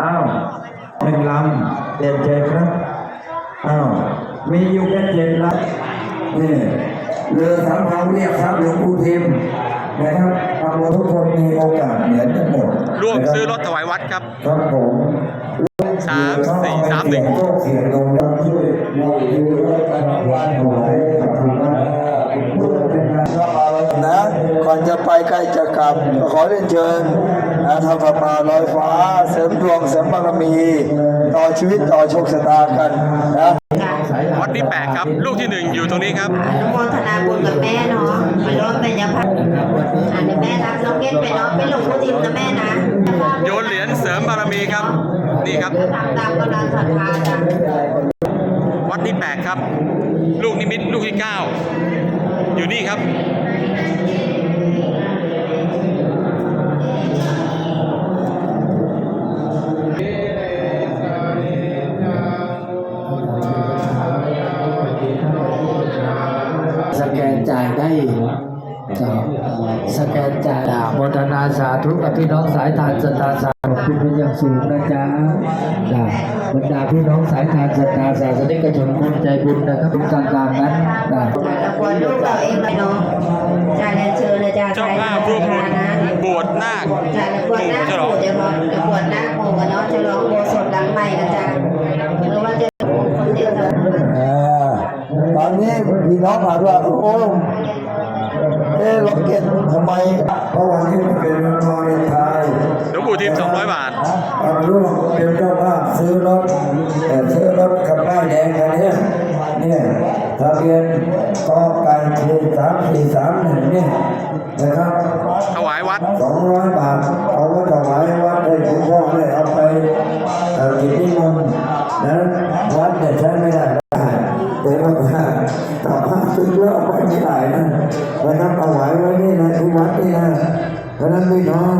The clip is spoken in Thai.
อ้าวหนึ่งลำเจ็ดเจ็ดครับ อ้าว มีอยู่แค่เจ็ดลำนี่เรือสำเภาเรียกครับหลวงปู่ทิมนะครับทำหมดทุกคนมีโอกาสเหมือนกันหมดร่วมนะคบซื้อรถถวายวัดครับ ครับผมสามสี่สามหนึ่ง เสียงลงแจะไปใกล้จะกลับก็ขอเรียนเชิญนะทำประปาลอยฟ้า เสริมดวงเสริมบารมี ต่อชีวิตต่อโชคชะตากันนะวัดที่แปดครับ ลูกที่หนึ่งอยู่ตรงนี้ครับอนุโมทนาบุญกับแม่เนาะไปร่วมเป็นยาพัฒน์อ่านแม่รับน้องเก็ตไปเนาะเป็นหลวงพ่อทิมนะแม่นะโยนเหรียญเสริมบารมีครับ นี่ครับทำตามกำลังศรัทธาจ้ะวัดที่แปดครับ ลูกนิมิตลูกที่เก้าอยู่นี่ครับายได้สแกนจ่ายโมทนาสาธุกับพี่น้องสายทานสตาสาขอบคุณเป็นอย่างสูงนะจ๊ะจ้ะบรรดาพี่น้องสายทานสตาศาสนิกชนคนใจบุญนะครับทุกต่างๆนั้นจ้ะรางวัลลูกเราเองไปเนาะจ่ายเชิญเลยจ้ะเจ้าภาพร่วมบุญนะบวชนาคจ่ายรางวัลหน้าฉลโบองสถ์เฉพาะรางวัลหน้าโบสถ์กันเนาะฉลองโบสถ์หลังใหม่กันจ้ะหรือว่าจะคนเดียวกัน อ่าตอนนี้ พี่น้องถามว่าโอ้เอ๊ะล็อกเก็ตทำไมเพราะวันนี้มันเป็นวันวาเลนไทน์หลวงปู่ทิม200บาทตอนร่วมเป็นเจ้าภาพซื้อรถแต่ซื้อรถกับป้ายแดงคันเนี้ยเนี่ยทะเบียนกไก่เสามสี่สามหนึ่งเนี่ยนะครับถวายวัดสองร้อยบาทเอาไว้ถวายวัดเลยหลวงพ่อเลยเอาไปเอ่อกิจนิมนต์นะ ก็ไม่ได้นะนะครับเอาไว้ไว้นี่นะที่วัดนี่นะเพราะฉะนั้นพี่น้อง